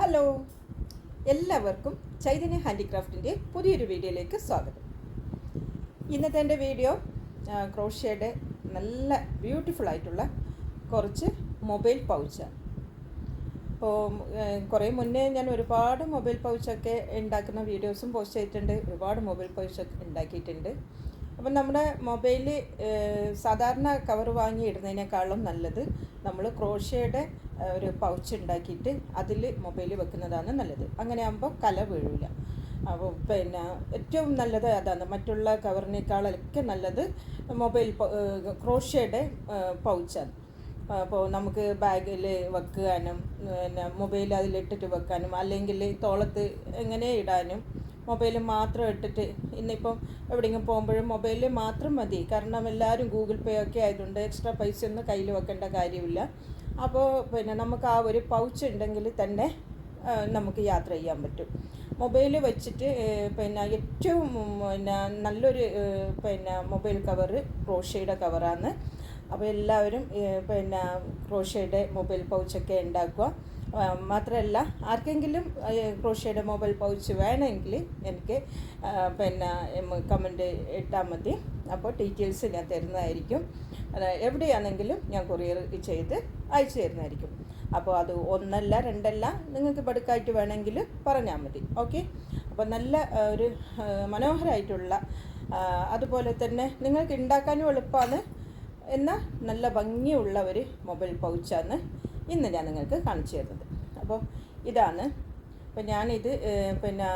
Hello എല്ലാവർക്കും ചൈതന്യ ഹാൻഡിക്രാഫ്റ്റിന്റെ പുതിയൊരു വീഡിയോയിലേക്ക് സ്വാഗതം. ഇന്നത്തെ എന്റെ വീഡിയോ ക്രോഷ്യയുടെ നല്ല ബ്യൂട്ടിഫുൾ ആയിട്ടുള്ള കുറച്ച് മൊബൈൽ പൗച്ചാണ് അപ്പോൾ കുറേ മുന്നേ ഞാൻ ഒരുപാട് മൊബൈൽ പൗച്ചൊക്കെ ഉണ്ടാക്കുന്ന വീഡിയോസും പോസ്റ്റ് ചെയ്തിട്ടുണ്ട്. ഒരുപാട് മൊബൈൽ പൗച്ചൊക്കെ ഉണ്ടാക്കിയിട്ടുണ്ട്. അപ്പം നമ്മുടെ മൊബൈൽ സാധാരണ കവർ വാങ്ങി ഇടുന്നതിനേക്കാളും നല്ലത് നമ്മൾ ക്രോഷ്യയുടെ ഒരു പൗച്ച് ഉണ്ടാക്കിയിട്ട് അതിൽ മൊബൈൽ വെക്കുന്നതാണ് നല്ലത്. അങ്ങനെ ആകുമ്പോൾ കല വീഴില്ല അപ്പോൾ പിന്നെ ഏറ്റവും നല്ലത് അതാണ്. മറ്റുള്ള കവറിനേക്കാളൊക്കെ നല്ലത് മൊബൈൽ ക്രോഷ്യയുടെ പൗച്ചാണ് അപ്പോൾ നമുക്ക് ബാഗിൽ വെക്കാനും പിന്നെ മൊബൈൽ അതിലിട്ടിട്ട് വെക്കാനും അല്ലെങ്കിൽ തോളത്ത് എങ്ങനെ ഇടാനും മൊബൈൽ മാത്രം ഇട്ടിട്ട് ഇന്നിപ്പം എവിടെയെങ്കിലും പോകുമ്പോഴും മൊബൈൽ മാത്രം മതി. കാരണം എല്ലാവരും ഗൂഗിൾ പേ ഒക്കെ ആയതുകൊണ്ട് എക്സ്ട്രാ പൈസ ഒന്നും കയ്യിൽ വെക്കേണ്ട കാര്യമില്ല. അപ്പോൾ പിന്നെ നമുക്ക് ആ ഒരു പൗച്ച് ഉണ്ടെങ്കിൽ തന്നെ നമുക്ക് യാത്ര ചെയ്യാൻ പറ്റും. മൊബൈൽ വെച്ചിട്ട് പിന്നെ ഏറ്റവും പിന്നെ നല്ലൊരു പിന്നെ മൊബൈൽ കവറ് ക്രോഷയുടെ കവറാണ് അപ്പോൾ എല്ലാവരും പിന്നെ ക്രോഷയുടെ മൊബൈൽ പൗച്ചൊക്കെ ഉണ്ടാക്കുക. മാത്രമല്ല ആർക്കെങ്കിലും ക്രോഷയുടെ മൊബൈൽ പൗച്ച് വേണമെങ്കിൽ എനിക്ക് പിന്നെ കമന്റ് ഇട്ടാൽ മതി. അപ്പോൾ ഡീറ്റെയിൽസ് ഞാൻ തരുന്നതായിരിക്കും. എവിടെയാണെങ്കിലും ഞാൻ കൊറിയർ ചെയ്ത് അയച്ചു തരുന്നതായിരിക്കും. അപ്പോൾ അത് ഒന്നല്ല രണ്ടല്ല നിങ്ങൾക്ക് ബടുക്കായിട്ട് വേണമെങ്കിൽ പറഞ്ഞാൽ മതി. ഓക്കെ അപ്പോൾ നല്ല ഒരു മനോഹരമായിട്ടുള്ള അതുപോലെ തന്നെ നിങ്ങൾക്ക് ഉണ്ടാക്കാനും എളുപ്പമാണ് എന്നാൽ നല്ല ഭംഗിയുള്ള ഒരു മൊബൈൽ പൗച്ചാണ് ഇന്ന് ഞാൻ നിങ്ങൾക്ക് കാണിച്ചു തരുന്നത്. അപ്പോൾ ഇതാണ് അപ്പോൾ ഞാനിത് പിന്നെ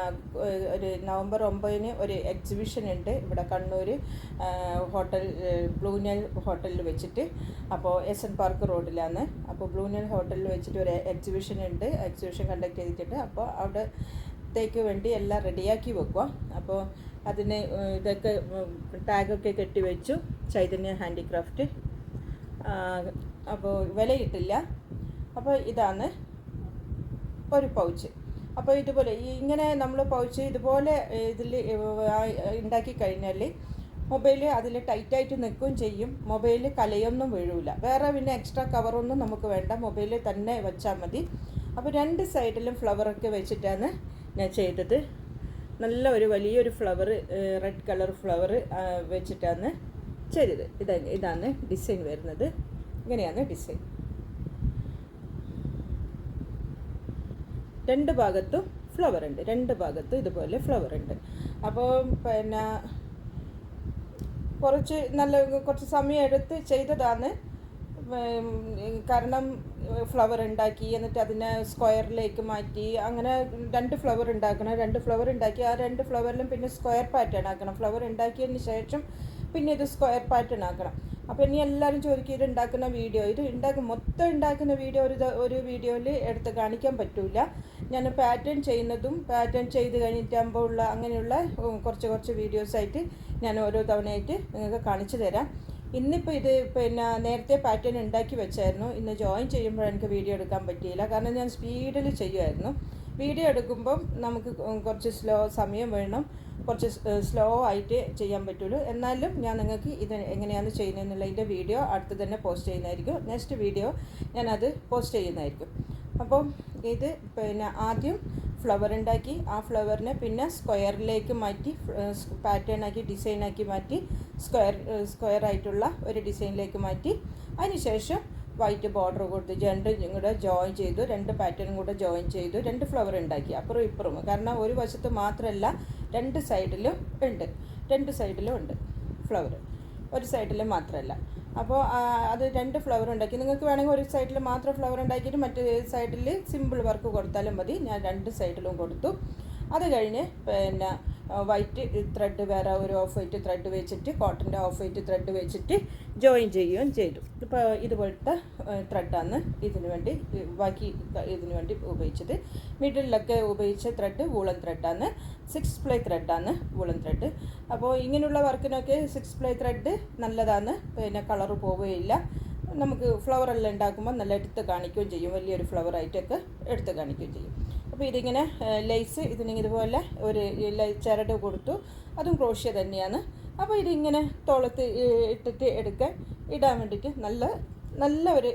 ഒരു നവംബർ ഒമ്പതിന് ഒരു എക്സിബിഷൻ ഉണ്ട് ഇവിടെ കണ്ണൂർ ഹോട്ടൽ ബ്ലൂനൽ ഹോട്ടലിൽ വെച്ചിട്ട്. അപ്പോൾ എസ് എൻ പാർക്ക് റോഡിലാണ്. അപ്പോൾ ബ്ലൂനൽ ഹോട്ടലിൽ വെച്ചിട്ട് ഒരു എക്സിബിഷൻ ഉണ്ട്. എക്സിബിഷൻ കണ്ടക്ട് ചെയ്തിട്ട് അപ്പോൾ അവിടത്തേക്ക് വേണ്ടി എല്ലാം റെഡിയാക്കി വെക്കുക അപ്പോൾ അതിന് ഇതൊക്കെ ടാഗൊക്കെ കെട്ടി വെച്ചു. ചൈതന്യ ഹാൻഡിക്രാഫ്റ്റ്. അപ്പോൾ വിലയിട്ടില്ല. അപ്പോൾ ഇതാണ് ഒരു പൗച്ച്. അപ്പോൾ ഇതുപോലെ ഇങ്ങനെ നമ്മൾ പൗച്ച് ഇതുപോലെ ഇതിൽ ഉണ്ടാക്കി കഴിഞ്ഞാൽ മൊബൈൽ അതിൽ ടൈറ്റായിട്ട് നിൽക്കുകയും ചെയ്യും. മൊബൈൽ കലയൊന്നും വീഴൂല. വേറെ പിന്നെ എക്സ്ട്രാ കവറൊന്നും നമുക്ക് വേണ്ട. മൊബൈലിൽ തന്നെ വെച്ചാൽ മതി. അപ്പോൾ രണ്ട് സൈഡിലും ഫ്ലവറൊക്കെ വെച്ചിട്ടാണ് ഞാൻ ചെയ്തത്. നല്ല ഒരു വലിയൊരു ഫ്ലവർ റെഡ് കളർ ഫ്ലവർ വെച്ചിട്ടാണ് ചെയ്തത്. ഇത് ഇതാണ് ഡിസൈൻ വരുന്നത്. ഇങ്ങനെയാണ് ഡിസൈൻ. രണ്ട് ഭാഗത്തും ഫ്ലവർ ഉണ്ട്. രണ്ട് ഭാഗത്തും ഇതുപോലെ ഫ്ലവർ ഉണ്ട്. അപ്പോൾ പിന്നെ കുറച്ച് നല്ല കുറച്ച് സമയം എടുത്ത് ചെയ്തതാണ്. കാരണം ഫ്ലവർ ഉണ്ടാക്കി എന്നിട്ട് അതിനെ സ്ക്വയറിലേക്ക് മാറ്റി അങ്ങനെ രണ്ട് ഫ്ലവർ ഉണ്ടാക്കണം രണ്ട് ഫ്ലവർ ഉണ്ടാക്കി ആ രണ്ട് ഫ്ലവറിലും പിന്നെ സ്ക്വയർ പാറ്റേൺ ആക്കണം. ഫ്ലവർ ഉണ്ടാക്കിയതിന് ശേഷം പിന്നെ ഇത് സ്ക്വയർ പാറ്റേൺ ആക്കണം. അപ്പോൾ ഇനി എല്ലാവരും ചോദിക്കും ഇത് ഉണ്ടാക്കുന്ന വീഡിയോ ഇത് ഉണ്ടാക്കും മൊത്തം ഉണ്ടാക്കുന്ന വീഡിയോ ഒരു ഒരു വീഡിയോയിൽ എടുത്ത് കാണിക്കാൻ പറ്റില്ല ഞാൻ പാറ്റേൺ ചെയ്യുന്നതും പാറ്റേൺ ചെയ്ത് കഴിഞ്ഞിട്ടാകുമ്പോൾ ഉള്ള അങ്ങനെയുള്ള കുറച്ച് കുറച്ച് വീഡിയോസായിട്ട് ഞാൻ ഓരോ തവണയായിട്ട് നിങ്ങൾക്ക് കാണിച്ചു തരാം. ഇന്നിപ്പോൾ ഇത് പിന്നെ നേരത്തെ പാറ്റേൺ ഉണ്ടാക്കി വെച്ചായിരുന്നു. ഇന്ന് ജോയിൻ ചെയ്യുമ്പോൾ എനിക്ക് വീഡിയോ എടുക്കാൻ പറ്റിയില്ല. കാരണം ഞാൻ സ്പീഡിൽ ചെയ്യുമായിരുന്നു വീഡിയോ എടുക്കുമ്പം നമുക്ക് കുറച്ച് സ്ലോ സമയം വേണം. കുറച്ച് സ്ലോ ആയിട്ട് ചെയ്യാൻ പറ്റുള്ളൂ. എന്നാലും ഞാൻ നിങ്ങൾക്ക് ഇത് എങ്ങനെയാണ് ചെയ്യുന്നതെന്നുള്ളതിന്റെ വീഡിയോ അടുത്ത് തന്നെ പോസ്റ്റ് ചെയ്യുന്നതായിരിക്കും. നെക്സ്റ്റ് വീഡിയോ ഞാനത് പോസ്റ്റ് ചെയ്യുന്നതായിരിക്കും. അപ്പം ഇത് പിന്നെ ആദ്യം ഫ്ലവർ ഉണ്ടാക്കി ആ ഫ്ലവറിനെ പിന്നെ സ്ക്വയറിലേക്ക് മാറ്റി പാറ്റേൺ ആക്കി ഡിസൈൻ ആക്കി മാറ്റി സ്ക്വയർ സ്ക്വയർ ആയിട്ടുള്ള ഒരു ഡിസൈനിലേക്ക് മാറ്റി. അതിനുശേഷം വൈറ്റ് ബോർഡർ കൊടുത്ത് രണ്ടും കൂടെ ജോയിൻ ചെയ്തു. രണ്ട് പാറ്റേണും കൂടെ ജോയിൻ ചെയ്തു. രണ്ട് ഫ്ലവർ ഉണ്ടാക്കി അപ്പുറം ഇപ്പുറം. കാരണം ഒരു വശത്ത് മാത്രമല്ല രണ്ട് സൈഡിലും ഉണ്ട്. രണ്ട് സൈഡിലും ഉണ്ട് ഫ്ലവർ ഒരു സൈഡിൽ മാത്രമല്ല അപ്പോൾ അത് രണ്ട് ഫ്ലവർ ഉണ്ടാക്കി. നിങ്ങൾക്ക് വേണമെങ്കിൽ ഒരു സൈഡിൽ മാത്രം ഫ്ലവർ ഉണ്ടാക്കിയിട്ട് മറ്റേ സൈഡിൽ സിമ്പിൾ വർക്ക് കൊടുത്താലും മതി. ഞാൻ രണ്ട് സൈഡിലും കൊടുത്തു. അത് കഴിഞ്ഞ് പിന്നെ വൈറ്റ് ത്രെഡ് വേറെ ഒരു ഓഫ് വൈറ്റ് ത്രെഡ് വെച്ചിട്ട് കോട്ടന്റെ ഓഫ് വൈറ്റ് ത്രെഡ് വെച്ചിട്ട് ജോയിൻ ചെയ്യുകയും ചെയ്തു. ഇപ്പോൾ ഇതുപോലത്തെ ത്രെഡാണ് ഇതിനു വേണ്ടി ബാക്കി ഇതിനു വേണ്ടി ഉപയോഗിച്ചത്. മിഡിലൊക്കെ ഉപയോഗിച്ച ത്രെഡ് വൂളൻ ത്രെഡാണ് സിക്സ് പ്ലേ ത്രെഡാണ് വൂളൻ ത്രെഡ് അപ്പോൾ ഇങ്ങനെയുള്ള വർക്കിനൊക്കെ സിക്സ് പ്ലേ ത്രെഡ് നല്ലതാണ്. പിന്നെ കളറ് പോവുകയില്ല. നമുക്ക് ഫ്ലവറെല്ലാം ഉണ്ടാക്കുമ്പോൾ നല്ല എടുത്ത് കാണിക്കുകയും ചെയ്യും. വലിയൊരു ഫ്ലവറായിട്ടൊക്കെ എടുത്ത് കാണിക്കുകയും ചെയ്യും. അപ്പോൾ ഇതിങ്ങനെ ലൈസ് ഇതിന് ഇതുപോലെ ഒരു ചിരട് കൊടുത്തു. അതും ക്രോഷ്യ തന്നെയാണ്. അപ്പോൾ ഇതിങ്ങനെ തോളത്ത് ഇട്ടിട്ട് എടുക്കാൻ ഇടാൻ വേണ്ടിയിട്ട് നല്ല നല്ല ഒരു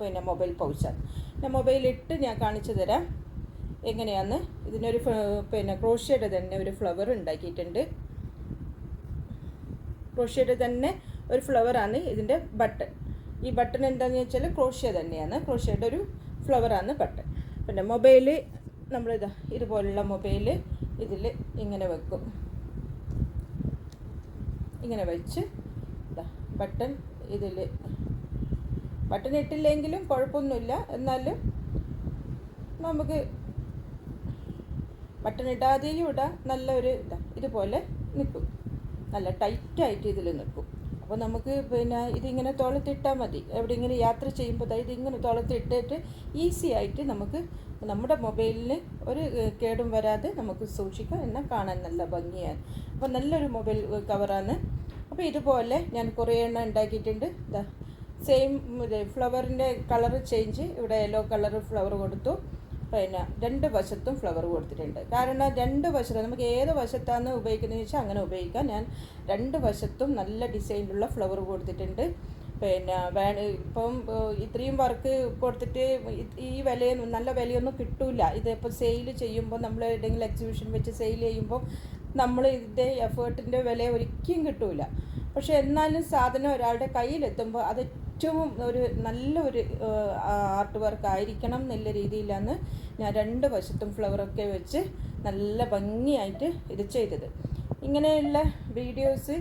പിന്നെ മൊബൈൽ പൗച്ചാണ് ഞാൻ മൊബൈലിട്ട് ഞാൻ കാണിച്ചു തരാം. എങ്ങനെയാന്ന് ഇതിനൊരു പിന്നെ ക്രോഷ്യയുടെ തന്നെ ഒരു ഫ്ലവർ ഉണ്ടാക്കിയിട്ടുണ്ട്. ക്രോഷ്യയുടെ തന്നെ ഒരു ഫ്ലവറാണ് ഇതിന്റെ ബട്ടൺ ഈ ബട്ടൺ എന്താണെന്ന് വെച്ചാൽ ക്രോഷ്യ തന്നെയാണ്. ക്രോഷ്യയുടെ ഒരു ഫ്ലവറാണ് ബട്ടൺ പിന്നെ മൊബൈൽ നമ്മളിതാ ഇതുപോലുള്ള മൊബൈൽ ഇതിൽ ഇങ്ങനെ വെക്കും. ഇങ്ങനെ വെച്ച് ബട്ടൺ ഇതിൽ ബട്ടൺ ഇട്ടില്ലെങ്കിലും കുഴപ്പമൊന്നുമില്ല. എന്നാലും നമുക്ക് ബട്ടൺ ഇടാതെയും ഇടാം. നല്ലൊരു ഇതാ ഇതുപോലെ നിൽക്കും. നല്ല ടൈറ്റായിട്ട് ഇതിൽ നിൽക്കും. അപ്പോൾ നമുക്ക് പിന്നെ ഇതിങ്ങനെ തുളത്തിട്ടാൽ മതി. എവിടെ ഇങ്ങനെ യാത്ര ചെയ്യുമ്പോൾ ഇതിങ്ങനെ തുളത്തിട്ടിട്ട് ഈസി ആയിട്ട് നമുക്ക് നമ്മുടെ മൊബൈലിന് ഒരു കേടും വരാതെ നമുക്ക് സൂക്ഷിക്കാം എന്നാൽ കാണാൻ നല്ല ഭംഗിയാണ്. അപ്പോൾ നല്ലൊരു മൊബൈൽ കവറാണ് അപ്പോൾ ഇതുപോലെ ഞാൻ കുറേ എണ്ണം ഉണ്ടാക്കിയിട്ടുണ്ട്. ഇതാ സെയിം ഫ്ലവറിന്റെ കളർ ചേഞ്ച് ഇവിടെ യെല്ലോ കളർ ഫ്ലവർ കൊടുത്തു. പിന്നെ രണ്ട് വശത്തും ഫ്ലവർ കൊടുത്തിട്ടുണ്ട്. കാരണം രണ്ട് വശത്തും നമുക്ക് ഏത് വശത്താണ് ഉപയോഗിക്കുന്നത് വെച്ചാൽ അങ്ങനെ ഉപയോഗിക്കാം. ഞാൻ രണ്ട് വശത്തും നല്ല ഡിസൈനിലുള്ള ഫ്ലവർ കൊടുത്തിട്ടുണ്ട്. പിന്നെ വേ ഇപ്പം ഇത്രയും വർക്ക് കൊടുത്തിട്ട് ഈ വിലയൊന്നും നല്ല വിലയൊന്നും കിട്ടൂല ഇതിപ്പോൾ സെയിൽ ചെയ്യുമ്പോൾ നമ്മൾ ഏതെങ്കിലും എക്സിബിഷൻ വെച്ച് സെയിൽ ചെയ്യുമ്പോൾ നമ്മൾ ഇതിന്റെ എഫേർട്ടിന്റെ വില ഒരിക്കലും കിട്ടൂല പക്ഷെ എന്നാലും സാധനം ഒരാളുടെ കയ്യിലെത്തുമ്പോൾ അത് ഏറ്റവും ഒരു നല്ലൊരു ആർട്ട് വർക്ക് ആയിരിക്കണം എന്നുള്ള രീതിയിലാണ് ഞാൻ രണ്ട് വശത്തും ഫ്ലവറൊക്കെ വെച്ച് നല്ല ഭംഗിയായിട്ട് ഇത് ചെയ്തത്. ഇങ്ങനെയുള്ള വീഡിയോസ്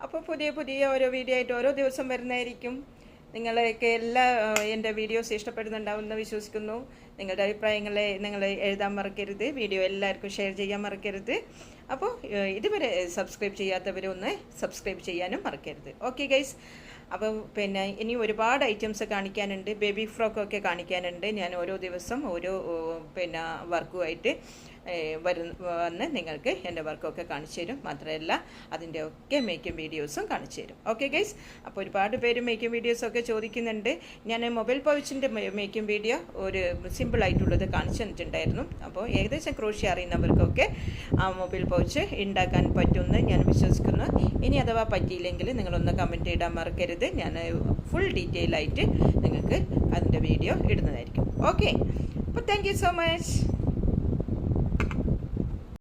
അപ്പോൾ പുതിയ പുതിയ ഓരോ വീഡിയോ ആയിട്ട് ഓരോ ദിവസം വരുന്നതായിരിക്കും. നിങ്ങളെയൊക്കെ എല്ലാ എന്റെ വീഡിയോസ് ഇഷ്ടപ്പെടുന്നുണ്ടാവുമെന്ന് വിശ്വസിക്കുന്നു. നിങ്ങളുടെ അഭിപ്രായങ്ങളെ നിങ്ങൾ എഴുതാൻ മറക്കരുത്. വീഡിയോ എല്ലാവർക്കും ഷെയർ ചെയ്യാൻ മറക്കരുത്. അപ്പോൾ ഇതുവരെ സബ്സ്ക്രൈബ് ചെയ്യാത്തവരൊന്ന് സബ്സ്ക്രൈബ് ചെയ്യാനും മറക്കരുത്. Okay guys. അപ്പോൾ പിന്നെ ഇനി ഒരുപാട് ഐറ്റംസ് കാണിക്കാനുണ്ട്. ബേബി ഫ്രോക്കൊക്കെ കാണിക്കാനുണ്ട്. ഞാൻ ഓരോ ദിവസം ഓരോ പിന്നെ വർക്കുമായിട്ട്. വന്ന് നിങ്ങൾക്ക് എന്റെ വർക്കൊക്കെ കാണിച്ചു തരും. മാത്രമല്ല അതിന്റെ ഒക്കെ മേക്കിംഗ് വീഡിയോസും കാണിച്ചു തരും. Okay guys? അപ്പോൾ ഒരുപാട് പേര് മേക്കിംഗ് വീഡിയോസൊക്കെ ചോദിക്കുന്നുണ്ട്. ഞാൻ മൊബൈൽ പൗച്ചിന്റെ മേക്കിംഗ് വീഡിയോ ഒരു സിമ്പിളായിട്ടുള്ളത് കാണിച്ചു തന്നിട്ടുണ്ടായിരുന്നു. അപ്പോൾ ഏകദേശം ക്രോഷ്യ അറിയുന്നവർക്കൊക്കെ ആ മൊബൈൽ പൗച്ച് ഉണ്ടാക്കാൻ പറ്റുമെന്ന് ഞാൻ വിശ്വസിക്കുന്നു. ഇനി അഥവാ പറ്റിയില്ലെങ്കിൽ നിങ്ങളൊന്ന് കമന്റ് ഇടാൻ മറക്കരുത്. ഞാൻ ഫുൾ ഡീറ്റെയിൽ ആയിട്ട് നിങ്ങൾക്ക് അതിന്റെ വീഡിയോ ഇടുന്നതായിരിക്കും. ഓക്കെ? അപ്പോൾ താങ്ക് യു സോ മച്ച്.